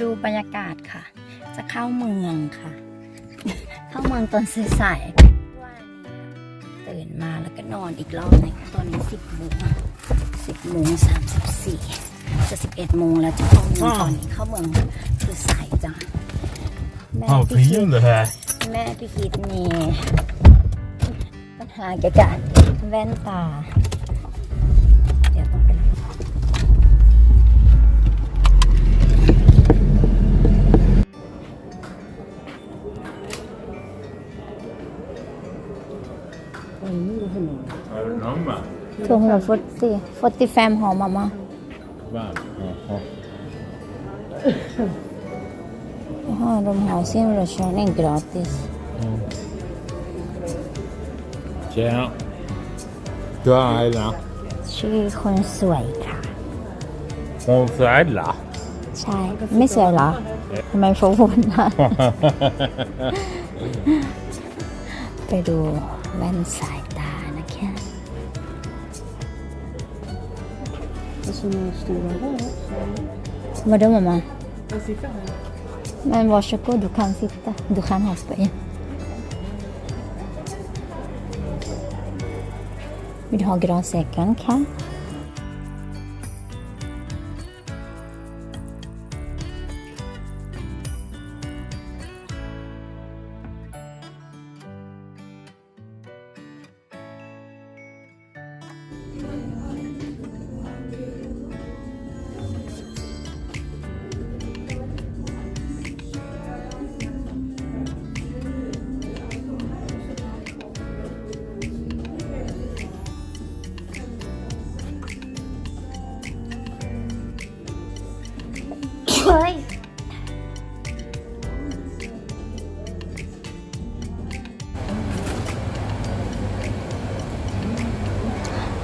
ดูบรรยากาศค่ะ จะเข้าเมืองค่ะ เข้าเมืองตอนสายๆว่านี่ตื่นมาแล้วก็นอนอีกรอบหนึงตอนนี้สิบโมงสิบโมงสามสิบสี่จะสิบเอ็ดโมงแล้วจะเข้าเมืองตอนนี้เข้าเมืองคือสายจังแม่ Vad พี่คิด fin det här. แม่พี่คิดมีปัญหาเกี่ยวกับแว่นตา nummer? 240 45 har mamma. Varmt. Jaha. Jaha, de har simulkörning gratis. Tjena. Du är Ayla. ชื่อคนสวยค่ะ Hon är Ayla. ใช่ ไม่สวยเหรอทำไมฟูฟูนะ ไปดูแว่นสาย så stora hår också. Vadå mamma? Jag sitter här. Men varsågod, du kan sitta. Du kan ha spöjen. Vill du ha gransäcken? Kan.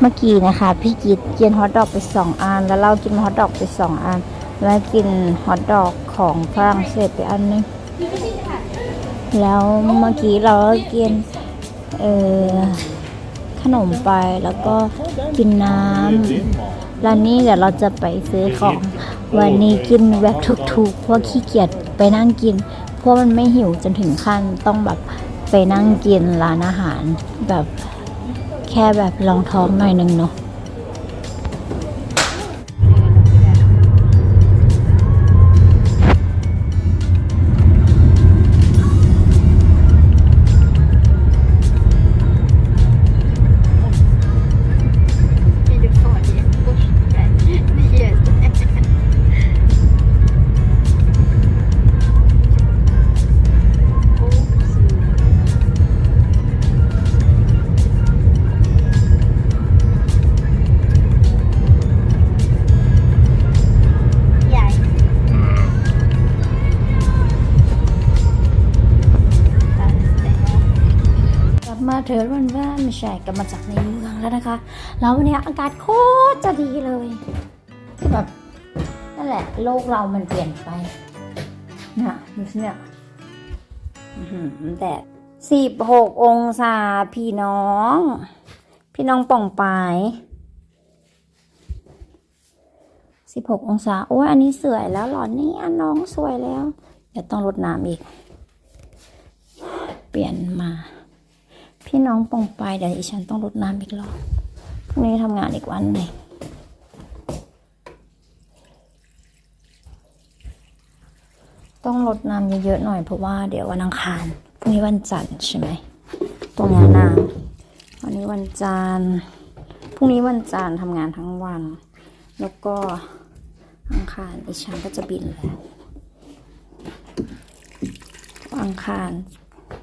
มื่อกี้นะคะ พี่กิดกินฮอทดอกไปสองอัน แล้วเรากินฮอทดอกไปสองอัน แล้วกินฮอทดอกของฝรั่งเศสไปอันนึงแล้วเมื่อกี้เราก็กินเออขนมไปแล้วก็กินน้ำแล้วนี่เดี๋ยวเราจะไปซื้อของ วันนี้กินแบบถูกๆเพราะขี้เกียจไปนั่งกิน เพราะมันไม่หิวจนถึงขั้นต้องแบบไปนั่งกินร้านอาหารแบบ แค่แบบรองท้องหน่อยนึงเนาะ เถิดวันว่าไม่ใช่กลับมาจากในเมืองแล้วนะคะ แล้ววันนี้อากาศโคตรจะดีเลยคือแบบนั่นแหละ โลกเรามันเปลี่ยนไปนี่ยดูสิเนี่ยแต่สิบหกองศาพี่น้อง พี่น้องป่องปายสิบหกองศา โอ้ยอันนี้สวยแล้วหรอนี่ยน้องสวยแล้ว เดี๋ยวต้องรดน้ำอีก เปลี่ยนมา พี่น้องปองไปเดี๋ยวดิฉันต้องรดน้ำอีกรอบพรุ่งนี้ทำงานอีกวันหนึ่งต้องรดน้ำเยอะๆหน่อยเพราะว่าเดี๋ยววันอังคารพรุ่งนี้วันจันทร์ใช่ไหมตรงนี้น้ำวันนี้วันจันทร์พรุ่งนี้วันจันทร์ทำงานทั้งวัน แล้วก็อังคารดิฉันก็จะบินแล้วอังคาร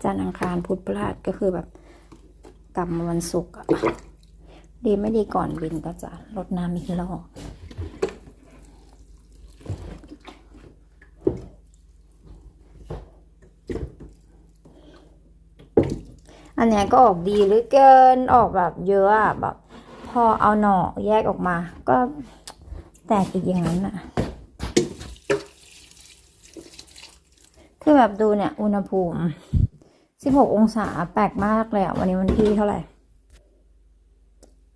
จันทร์อังคารพุธพฤหัสก็คือแบบ กลับมาวันศุกร์อะดีไม่ดีก่อนบินก็จะลดน้ำอีกรอบอันเนี้ยก็ออกดีหรือเกินออกแบบเยอะอะแบบ พอเอาหน่อแยกออกมา ก็แตกอีกอย่างนั้นอะคือแบบดูเนี่ย อุณหภูมิ 16 องศาแปลกมากเลยอะวันนี้วันที่เท่าไหร่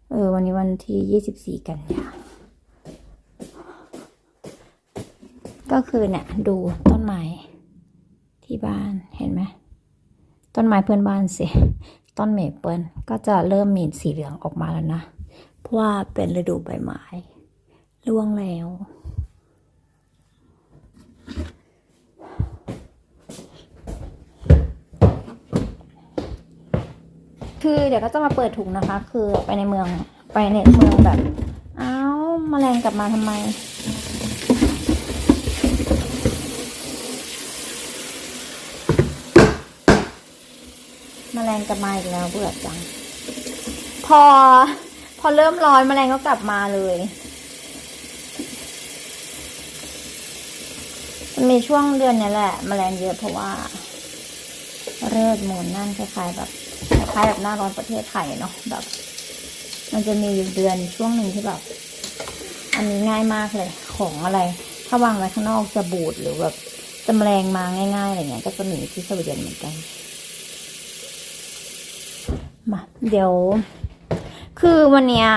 เออ วันนี้วันที่ 24 กันยาก็คือเนี่ยดูต้นไม้ที่บ้านเห็นไหมต้นไม้เพื่อนบ้านสิ ต้นเมเปิลก็จะเริ่มมีสีเหลืองออกมาแล้วนะ เพราะว่าเป็นฤดูใบไม้ร่วงแล้ว คือเดี๋ยวก็จะมาเปิดถุงนะคะ คือไปในเมืองไปในเมืองแบบเอ้าแมลงกลับมาทำไม แมลงกลับมาอีกแล้วเบื่อจัง พอ พอเริ่มร้อนแมลงก็กลับมาเลยมันมีช่วงเดือนนี้แหละ แมลงเยอะเพราะว่าเลือดหมุนนั่นคล้ายๆแบบ ล้ายๆแบบหน้าร้อนประเทศไทยเนาะแบบ มันจะมีอยู่เดือนช่วงหนึ่งที่แบบ อันนี้ง่ายมากเลยของอะไร ถ้าวางไว้ข้างนอกจะบูดหรือแบบจะแมลงมาง่ายๆอะไรเงี้ยก็จะมีที่สวีเดนเหมือนกันมาเดี๋ยว คือวันเนี้ย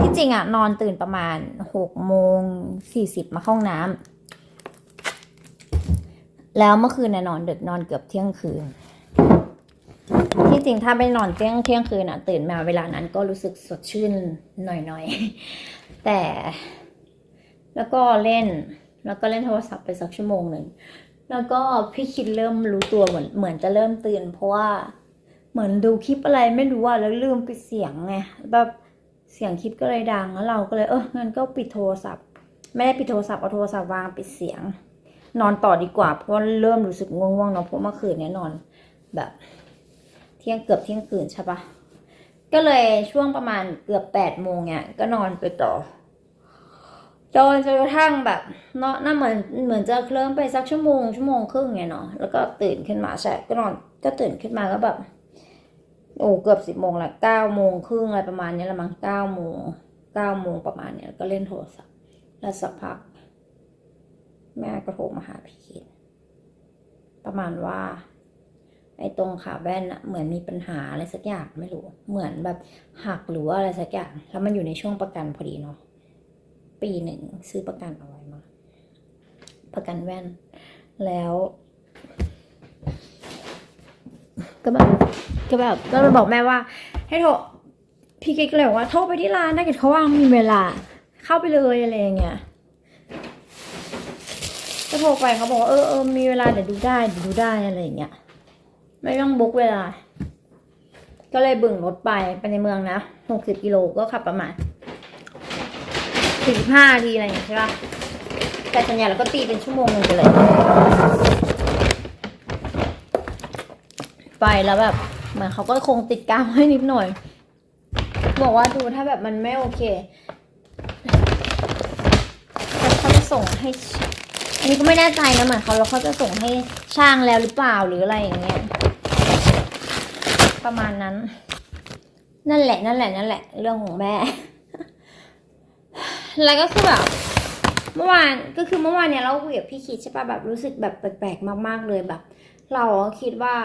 ที่จริงอะนอนตื่นประมาณหกโมงสี่สิบมาเข้าห้องน้ำแล้วเมื่อคืนเนี่ยนอนดึกนอนเกือบเที่ยงคืน ที่จริงถ้าไม่นอนเที่ยงเที่ยงคืนอะตื่นมาเวลานั้นก็รู้สึกสดชื่นหน่อยๆ แต่ แล้วก็เล่น แล้วก็เล่นโทรศัพท์ไปสักชั่วโมงหนึ่ง แล้วก็พี่คิดเริ่มรู้ตัวเหมือนเหมือนจะเริ่มตื่น เพราะว่าเหมือนดูคลิปอะไรไม่รู้อะแล้วลืมปิดเสียงไงแบบเสียงคลิปก็เลยดังแล้วเราก็เลยเอองั้นก็ปิดโทรศัพท์ ไม่ได้ปิดโทรศัพท์เอาโทรศัพท์วางปิดเสียง นอนต่อดีกว่าเพราะเริ่มรู้สึกง่วงๆเนาะเพราะเมื่อคืนเนี้ยนอนแบบ ที่ยงเกือบเที่ยงคืนใช่ปะก็เลยช่วงประมาณเกือบแปดโมงเนี่ยก็นอนไปต่อจนจนกระทั่งแบบเนาะน่าเหมือนเหมือนจะเคลิ้มไปสักชั่วโมงชั่วโมงครึ่งไงเนาะแล้วก็ตื่นขึ้นมาใช่ก็นอนก็ตื่นขึ้นมาก็แบบโอ้เกือบสิบโมงละเก้าโมงครึ่งอะไรประมาณนี้ละมั้งเก้าโมงเก้าโมงประมาณเนี้ยก็เล่นโทรศัพท์ แล้วสักพัก แม่ก็โทรมาหาพี่คิดประมาณว่า ไอ้ตรงขาแว่นอะเหมือนมีปัญหาอะไรสักอย่างไม่รู้ เหมือนแบบหักหรือว่าอะไรสักอย่าง แล้วมันอยู่ในช่วงประกันพอดีเนาะ ปีหนึ่งซื้อประกันเอาไว้มา ประกันแว่น แล้ว ก็แบบก็แบบก็เลยบอกแม่ว่า ให้โทร พี่กิ๊กเลยบอกว่าโทรไปที่ร้านถ้าเกิดเขาว่างมีเวลา เข้าไปเลยอะไรอย่างเงี้ยก็โทรไปเขาบอกเออเออมีเวลาเดี๋ยวดูได้เดี๋ยวดูได้อะไรอย่างเงี้ย ไม่ต้องบุกเวลา ก็เลยบึ่งรถไปไปในเมืองนะหกสิบกิโลก็ขับประมาณสี่สิบห้าทีอะไรอย่างเงี้ยใช่ปะแต่ส่วนใหญ่เราก็ตีเป็นชั่วโมงนึงไปเลย ไปแล้วแบบเหมือนเขาก็คงติดกาวให้นิดหน่อย บอกว่าดูถ้าแบบมันไม่โอเคเขาจะส่งให้ อันนี้ก็ไม่แน่ใจนะเหมือนเขาแล้วเขาจะส่งให้ช่างแล้วหรือเปล่าหรืออะไรอย่างเงี้ย ประมาณนั้น นั่นแหละนั่นแหละนั่นแหละ เรื่องของแม่ แล้วก็คือแบบเมื่อวานก็คือเมื่อวานเนี่ยเราคุยกับพี่คิดใช่ปะแบบรู้สึกแบบแปลกๆมาก ๆเลยแบบ เราคิดว่า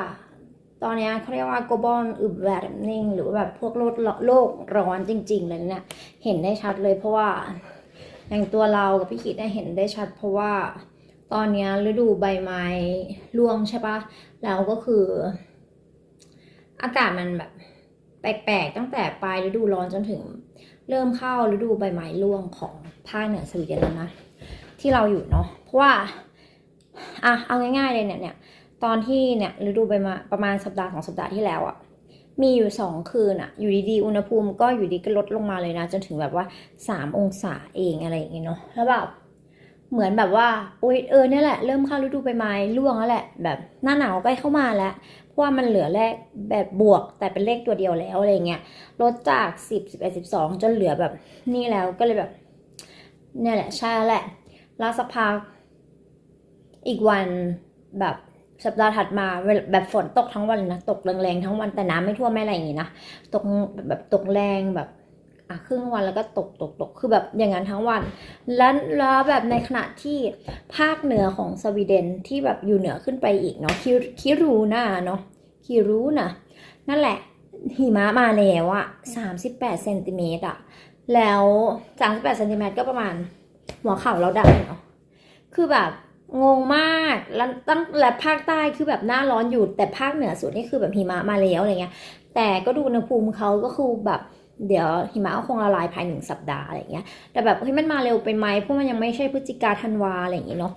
ตอนเนี้ยเขาเรียกว่า global warming หรือว่าแบบพวกโลกโลกร้อนจริง ๆ เลยเนี่ยเห็นได้ชัดเลยเพราะว่าอย่างตัวเรากับพี่คิดเนี่ยเห็นได้ชัด เพราะว่าตอนเนี้ยฤดูใบไม้ร่วงใช่ปะแล้วก็คือ อากาศมันแบบแปลกๆตั้งแต่ปลายฤดูร้อนจนถึง เริ่มเข้าฤดูใบไม้ร่วงของภาคเหนือสวีเดนแล้วนะที่เราอยู่เนาะเพราะว่าอะเอาง่ายๆเลยเนี่ยเนี่ยตอนที่เนี่ยฤดูใบไม้ประมาณสัปดาห์สองสัปดาห์ที่แล้วอะ่ะมีอยู่สองคืนอะ่ะอยู่ดีๆอุณหภูมิก็อยู่ดีก็ลดลงมาเลยนะ จนถึงแบบว่าสามองศาเองอะไรอย่างเงี้ยเนาะแล้วแบบเหมือนแบบว่าอุ้ยเออเนี่ยแหละเริ่มเข้าฤดูใบไม้ร่วงแล้วแหละ แบบหน้าหนาวใกล้เข้ามาแล้ว เพราะว่ามันเหลือเลขแบบบวกแต่เป็นเลขตัวเดียวแล้วอะไรเงี้ยลดจากสิบสิบเอ็ดสิบสองจนเหลือแบบนี่แล้วก็เลยแบบเนี่ยแหละใช่แหละแล้วสักพักอีกวันแบบสัปดาห์ถัดมาแบบฝนตกทั้งวันนะตกแรงๆทั้งวันแต่น้ำไม่ท่วมไม่อะไรอย่างงี้นะตกแบบตกแรงแบบ อะครึ่งวันแล้วก็ตกตกตกคือแบบอย่างนั้นทั้งวัน แล้วแล้วแบบในขณะที่ภาคเหนือของสวีเดนที่แบบอยู่เหนือขึ้นไปอีกเนาะคิคิรูนาเนาะคิรูนะนั่นแหละหิมะมาแล้วอะสามสิบแปดเซนติเมตรอะแล้วสามสิบแปดเซนติเมตรก็ประมาณ หัวเข่าเราได้เนาะคือแบบงงมากแล้วตั้งและภาคใต้คือแบบหน้าร้อนอยู่แต่ภาคเหนือสุดนี่คือแบบหิมะมาแล้วอะไรเงี้ย แต่ก็ดูอุณหภูมิเขาก็คือแบบ เดี๋ยวหิมะก็คงละลายภายหนึ่งสัปดาห์อะไรเงี้ย แต่แบบเฮ้ยมันมาเร็วไปไหมเพราะมันยังไม่ใช่พฤศจิกาธันวาอะไรอย่างเงี้เนาะ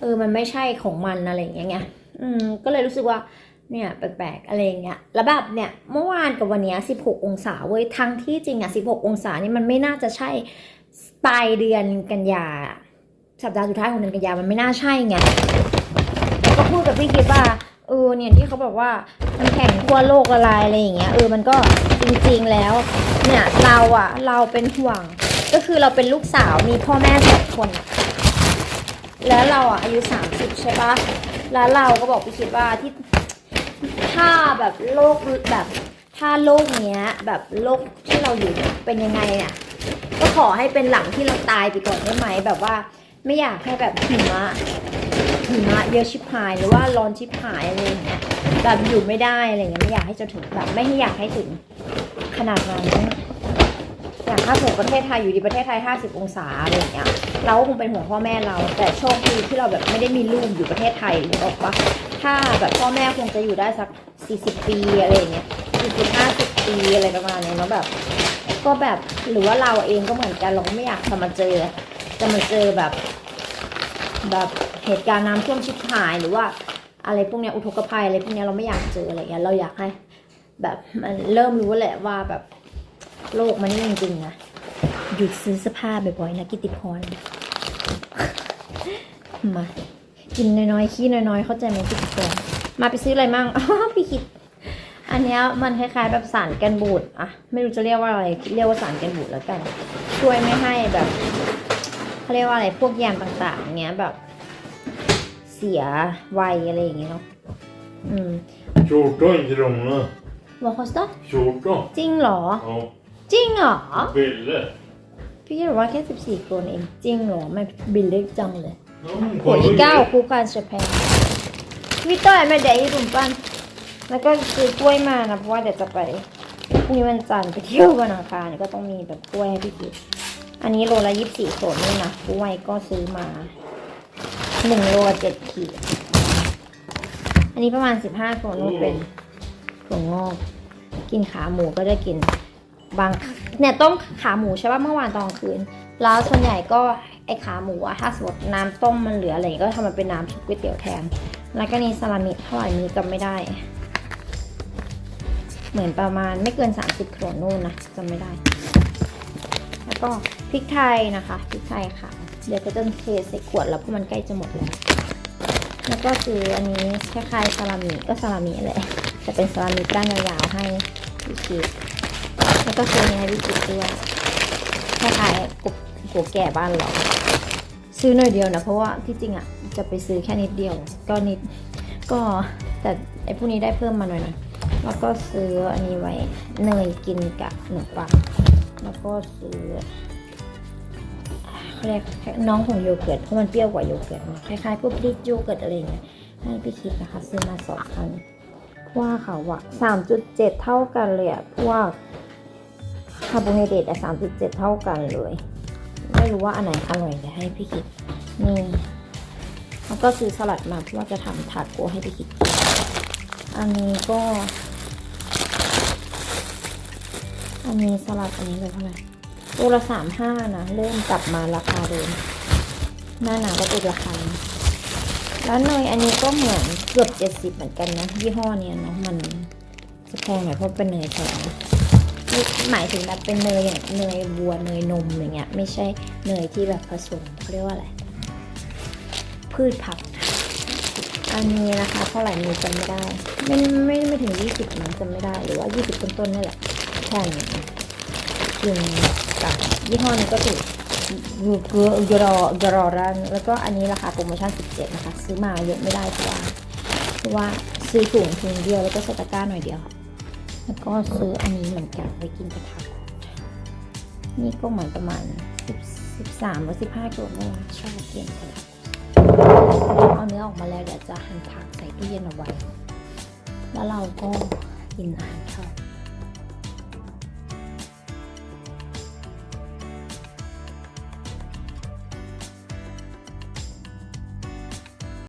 เออมันไม่ใช่ของมันอะไรอย่างเงี้ย อืมก็เลยรู้สึกว่าเนี่ยแปลกๆอะไรอย่างเงี้ย แล้วแบบเนี่ยเมื่อวานกับวันเนี้ย16 องศาเว้ย ทั้งที่จริงอะ16 องศานี่มันไม่น่าจะใช่ปลายเดือนกันยา สัปดาห์สุดท้ายของเดือนกันยามันไม่น่าใช่ไง ก็พูดกับพี่คิดว่า เออเนี่ยที่เขาบอกว่าน้ำแข็งขั้วโลกละลายอะไรอย่างเงี้ยเออมันก็จริงๆแล้ว เนี่ยเราอะเราเป็นห่วง ก็คือเราเป็นลูกสาวมีพ่อแม่สองคนอะแล้วเราอะอายุ30ใช่ปะแล้วเราก็บอกพี่คิดว่าที่ถ้าแบบโลกแบบถ้าโลกเนี้ยแบบโลกที่เราอยู่เป็นยังไงเนี่ยก็ขอให้เป็นหลังที่เราตายไปก่อนได้ไหมแบบว่า ไม่อยากให้แบบหิมะ หิมะเยอะชิบหายหรือว่าร้อนชิบหายอะไรอย่างเงี้ยแบบอยู่ไม่ได้อะไรเงี้ยไม่อยากให้จะถึงแบบไม่ให้อยากให้ถึงขนาดนั้นอย่างถ้าสมมติประเทศไทยอยู่ดีประเทศไทย 50 องศาอะไรอย่างเงี้ยเราก็คงเป็นห่วงพ่อแม่เรา แต่โชคดีที่เราแบบไม่ได้มีลูกอยู่ประเทศไทยหรือบอกว่าถ้าแบบพ่อแม่คงจะอยู่ได้สัก 40 ปีอะไรอย่างเงี้ย40 50 ปีอะไรประมาณนี้เนาะแบบ ก็แบบหรือว่าเราเองก็เหมือนกันเราก็ไม่อยากจะมาเจอจะมาเจอแบบ แบบ เหตุการณ์น้ำท่วมชิบหายหรือว่าอะไรพวกเนี้ยอุทกภัยอะไรพวกเนี้ยเราไม่อยากเจออะไรเงี้ยเราอยากให้แบบมันเริ่มรู้แหละว่าแบบโลกมันนี่จริงๆนะหยุดซื้อเสื้อผ้าบ่อยๆนะกิติพรมากินน้อยๆขี้น้อยๆเข้าใจไหมพี่คิดตัวมาไปซื้ออะไรมั่งอ๋อพี่คิด อันเนี้ยมันคล้ายๆแบบสารกันบูดอะไม่รู้จะเรียกว่าอะไรเรียกว่าสารกันบูดแล้วกัน ช่วยไม่ให้แบบเขาเรียกว่าอะไรพวกยางต่างๆเนี้ยแบบ เสียไวอะไรอย่างเงี้ยเนาะอืม 14 kronor. วอคอสต 14. จริงเหรอ Ja. จริงเหรอ Billigt. พี่คิดว่าแค่สิบสี่โกรนเอง จริงเหรอไม่บินเล็กจังเลย Ja, men ขวด kolla ที่เก้า det. คู่กันจะแพงพี่ต้อยไม่ได้ให้ผมปั้นแล้วก็ซื้อกล้วยมานะเพราะว่าเดี๋ยวจะไปพรุ่งนี้วันจันทร์ไปเที่ยววันอังคารก็ต้องมีแบบกล้วยให้พี่กินอันนี้โลละยี่สิบสี่โขนนี่นะกล้วยก็ซื้อมา หนึ่งโลเจ็ดขีด อันนี้ประมาณสิบห้าโขนนู่นเป็นถั่วงอก กินขาหมูก็จะกินบางเนี่ยต้มขาหมูใช่ป่ะเมื่อวานตอนกลางคืน แล้วส่วนใหญ่ก็ไอขาหมูอะถ้าสมมติน้ำต้มมันเหลืออะไรก็ทำมันเป็นน้ำซุปก๋วยเตี๋ยวแทน แล้วก็นี่ซาลามิเท่าไหร่มีจำไม่ได้ เหมือนประมาณไม่เกิน 30โครนู่นนะจำไม่ได้ แล้วก็พริกไทยนะคะพริกไทยค่ะ เดี๋ยวก็จะเทใส่ขวดแล้วเพราะมันใกล้จะหมดแล้ว แล้วก็ซื้ออันนี้คล้ายๆซาลามิก็ซาลามิแหละแต่เป็นซาลามิก้านยาวๆให้พี่คิดแล้วก็ซื้อนี้ให้พี่คิดด้วยคล้ายๆกุกัวแก่บ้านเราซื้อหน่อยเดียวนะเพราะว่าที่จริงอะจะไปซื้อแค่นิดเดียว ก็นิดก็แต่ไอ้พวกนี้ได้เพิ่มมาหน่อยนะแล้วก็ซื้ออันนี้ไว้เนยกินกับขนมปังแล้วก็ซื้อ เขาเรียกน้องของโยเกิร์ตเพราะมันเปรี้ยวกว่าโยเกิร์ตนะคล้ายๆพวกพริกโยเกิร์ตอะไรเงี้ยให้พี่คิดนะคะซื้อมาสองพันว่าเขาอะสามจุดเจ็ดเท่ากันเลยอะพวกคาร์โบไฮเดรตอะสามจุดเจ็ดเท่ากันเลย ไม่รู้ว่าอันไหนอร่อยเดี๋ยวให้พี่คิดนี่แล้วก็ซื้อสลัดมาเพราะว่าจะทำทาโก้ให้พี่คิดอันนี้ก็ อันนี้สลัดอันนี้เลยเท่าไหร่ ตัวละสามห้านะ เริ่มกลับมาราคาเดิม หน้าหนาวก็ตัวละพันแล้วเนยอันนี้ก็เหมือนเกือบเจ็ดสิบเหมือนกันนะ ยี่ห้อเนี้ยเนาะมันจะแพงหน่อยเพราะเป็นเนยแท้หมายถึงแบบเป็นเนยอย่างเนยวัวเนยนมอะไรเงี้ย ไม่ใช่เนยที่แบบผสมเขาเรียกว่าอะไร พืชผัก อันนี้นะคะเท่าไหร่มีจำไม่ได้ ไม่ไม่ไม่ถึงยี่สิบนจำไม่ได้หรือว่ายี่สิบต้นๆนี่แหละแผ่นกิน กับยี่ห้อนี้ก็ถูกยูเกอร์ยูรอยูรอรันแล้วก็อันนี้ราคาโปรโมชั่น 17 นะคะ ซื้อมาเยอะไม่ได้เพราะว่าเพราะว่าซื้อถุงถุงเดียวแล้วก็ใส่ตะกร้าหน่อยเดียว แล้วก็ซื้ออันนี้เหมือนกันไปกินกระทะนี่ก็เหมือนประมาณ 13หรือ15กิโลเมื่อวานชอบกินกระทะเอาเนื้อออกมาแล้วเดี๋ยวจะหั่นผักใส่ตู้เย็นเอาไว้ แล้วเราก็กินอาหารเช้า